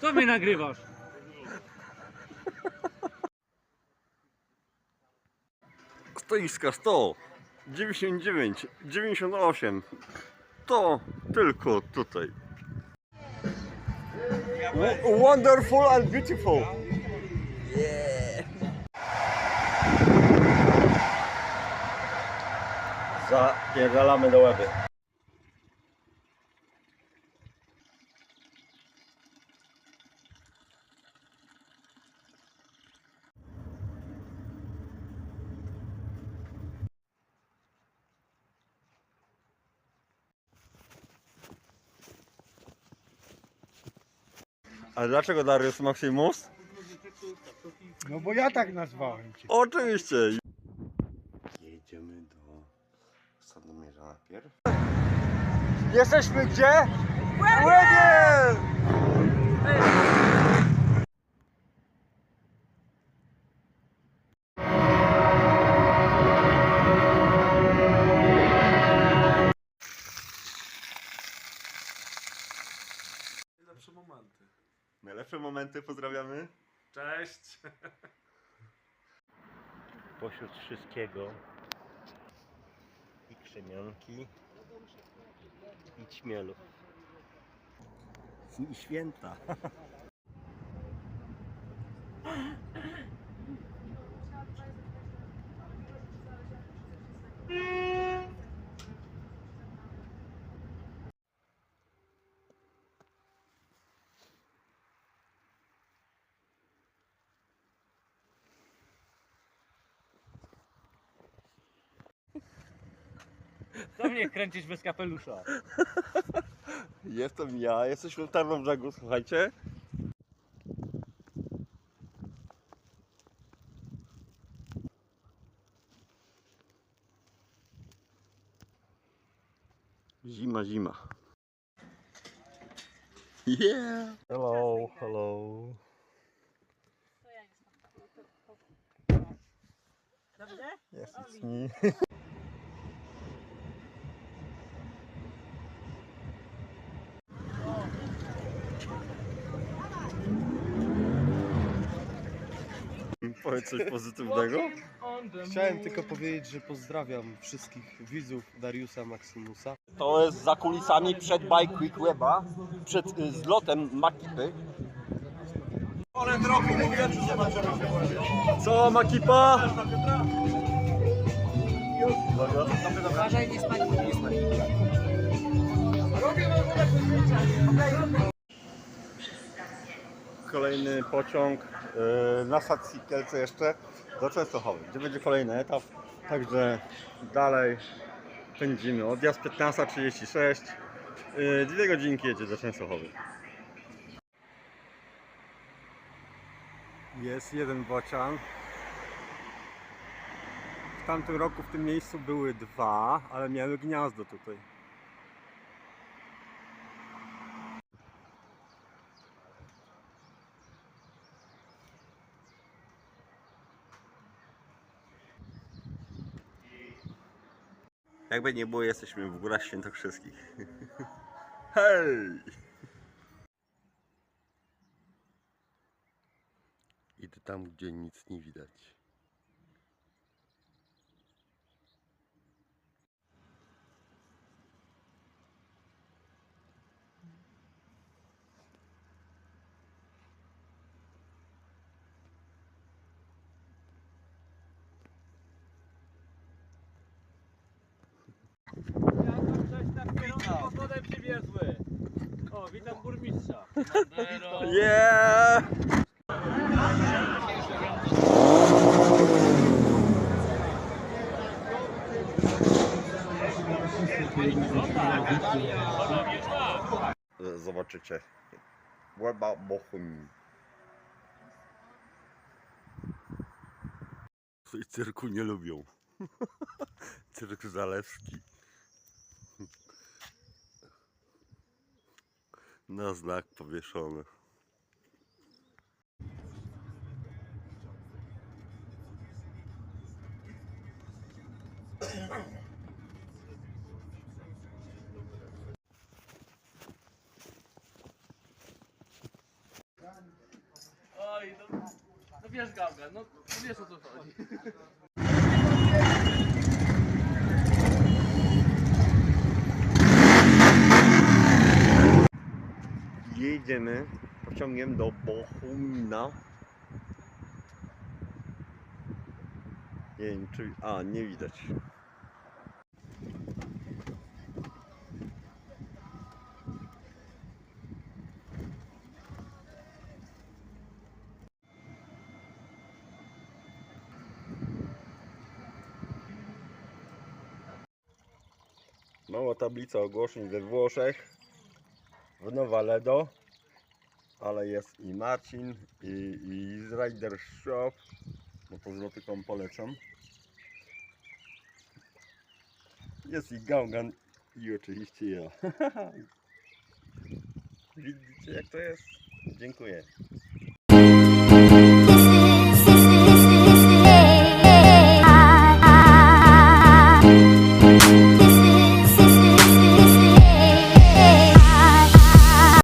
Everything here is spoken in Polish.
Co mnie nagrywasz? Stoiska 100, 99, 98. To tylko tutaj. W- Wonderful and beautiful. Zapierdalamy do łeby. A dlaczego Darius Maximus? No bo ja tak nazwałem cię. Oczywiście. Jedziemy do Sandomierza najpierw. Jesteśmy gdzie? Łebie! Momenty pozdrawiamy. Cześć. Pośród wszystkiego i krzemionki i ćmielów. I święta. Co mnie kręcisz bez kapelusza? Jestem ja, jesteśmy w Tarnobrzegu, słuchajcie. Zima, zima. Yeah! Hello, hello. Yes, it's me. Powiedz coś pozytywnego. Chciałem tylko powiedzieć, że pozdrawiam wszystkich widzów Dariusa Maximusa. To jest za kulisami przed Bike Week Weba, przed y, zlotem Makipy. Co Makipa? Uważaj, nie spadł. Kolejny pociąg na stacji Kielce jeszcze do Częstochowy, gdzie będzie kolejny etap. Także dalej pędzimy. Odjazd 15.36. y, Dwie godzinki jedzie do Częstochowy. Jest jeden bocian. W tamtym roku w tym miejscu były dwa, ale miały gniazdo tutaj. Jakby nie było, jesteśmy w Górach Świętokrzyskich. Hej! Idę tam, gdzie nic nie widać. Potem przywiezły. O, witam burmistrza. Yeah! Zobaczycie. Łeba Bochum. I cyrku nie lubią. Cyrk Zalewski. na znak powieszony. Oj, no, no wiesz Gałga, no, no wiesz o co chodzi. Jedziemy pociągiem do Bohumina. Nie wiem czy... A, nie widać. Mała tablica ogłoszeń we Włoszech w Nowaledo, ale jest i Marcin, i, i z Rider Shop, bo to zlotykom polecam. Jest i Gaugan i oczywiście ja. Widzicie jak to jest? Dziękuję.